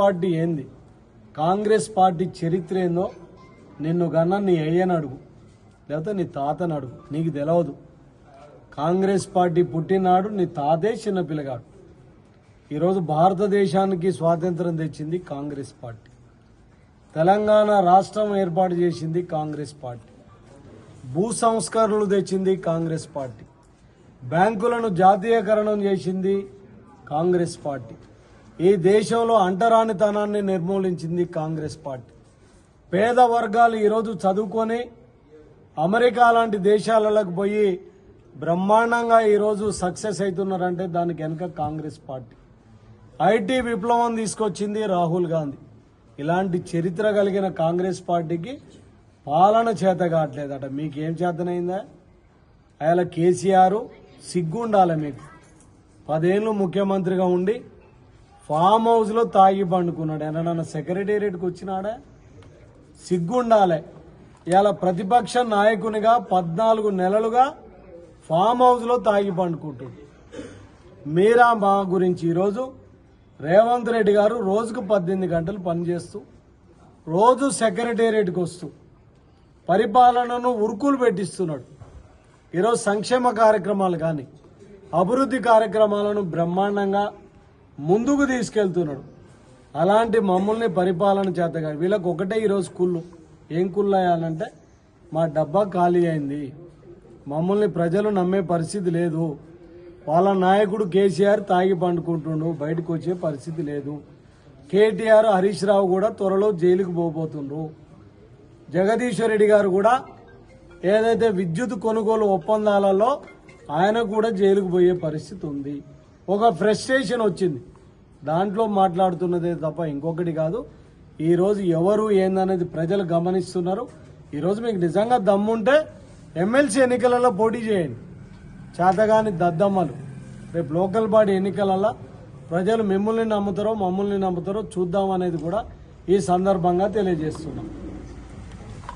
Party ఏంది? Congress party చరిత్ర ఏందో నిన్ను కన్నా నీ అయ్యని అడుగు. లేకపోతే నీ తాతని అడుగు. నీకు తెలియదు కాంగ్రెస్ పార్టీ పుట్టినాడు నీ తాతే చిన్న పిల్లగాడు. ఈరోజు భారతదేశానికి స్వాతంత్రం తెచ్చింది కాంగ్రెస్ పార్టీ. తెలంగాణ రాష్ట్రం ఏర్పాటు చేసింది కాంగ్రెస్ పార్టీ. భూ సంస్కరణలు తెచ్చింది కాంగ్రెస్ పార్టీ. బ్యాంకులను జాతీయకరణం చేసింది కాంగ్రెస్ పార్టీ. ఈ దేశంలో అంటరానితనాన్ని నిర్మూలించింది కాంగ్రెస్ పార్టీ. పేద వర్గాలు ఈరోజు చదువుకొని అమెరికా లాంటి దేశాలకు పోయి బ్రహ్మాండంగా ఈరోజు సక్సెస్ అవుతున్నారంటే దానికి వెనుక కాంగ్రెస్ పార్టీ. ఐటీ విప్లవం తీసుకొచ్చింది రాహుల్ గాంధీ. ఇలాంటి చరిత్ర కలిగిన కాంగ్రెస్ పార్టీకి పాలన చేత కావట్లేదట. మీకేం చేతనైందా? అలా కేసీఆర్ సిగ్గుండాలి మీకు. పదేళ్ళు ముఖ్యమంత్రిగా ఉండి ఫామ్ హౌస్లో తాగి పండుకున్నాడు. ఏమన్నా సెక్రటేరియట్కి వచ్చినాడా? సిగ్గుండాలే. ఇలా ప్రతిపక్ష నాయకునిగా పద్నాలుగు నెలలుగా ఫామ్ హౌస్లో తాగి పండుకుంటుంది మీరా మా గురించి ఈరోజు రేవంత్ రెడ్డి గారు రోజుకు పద్దెనిమిది గంటలు పనిచేస్తూ రోజు సెక్రటేరియట్కి వస్తూ పరిపాలనను ఉరుకులు పెట్టిస్తున్నాడు. ఈరోజు సంక్షేమ కార్యక్రమాలు కానీ అభివృద్ధి కార్యక్రమాలను బ్రహ్మాండంగా ముందుకు తీసుకెళ్తున్నాడు. అలాంటి మమ్మల్ని పరిపాలన చేత కాదు వీళ్ళకి ఒకటే ఈరోజు కుళ్ళు. ఏం కుళ్ళు అయ్యాలంటే మా డబ్బా ఖాళీ అయింది. మమ్మల్ని ప్రజలు నమ్మే పరిస్థితి లేదు. వాళ్ళ నాయకుడు కేసీఆర్ తాగి పండుకుంటుండు బయటకు వచ్చే పరిస్థితి లేదు. కేటీఆర్ హరీష్ రావు కూడా త్వరలో జైలుకు పోబోతుండ్రు. జగదీశ్వర్ రెడ్డి గారు కూడా ఏదైతే విద్యుత్ కొనుగోలు ఒప్పందాలలో ఆయన కూడా జైలుకు పోయే పరిస్థితి ఉంది. ఒక ఫ్రస్ట్రేషన్ వచ్చింది. దాంట్లో మాట్లాడుతున్నదే తప్ప ఇంకొకటి కాదు. ఈరోజు ఎవరు ఏందనేది ప్రజలు గమనిస్తున్నారు. ఈ రోజు మీకు నిజంగా దమ్ముంటే ఎమ్మెల్సీ ఎన్నికలలో పోటీ చేయండి. చేతగాని దద్దమ్మలు. రేపు లోకల్ బాడీ ఎన్నికలలో ప్రజలు మిమ్మల్ని నమ్ముతారో మమ్మల్ని నమ్ముతారో చూద్దాం అనేది కూడా ఈ సందర్భంగా తెలియజేస్తున్నాం.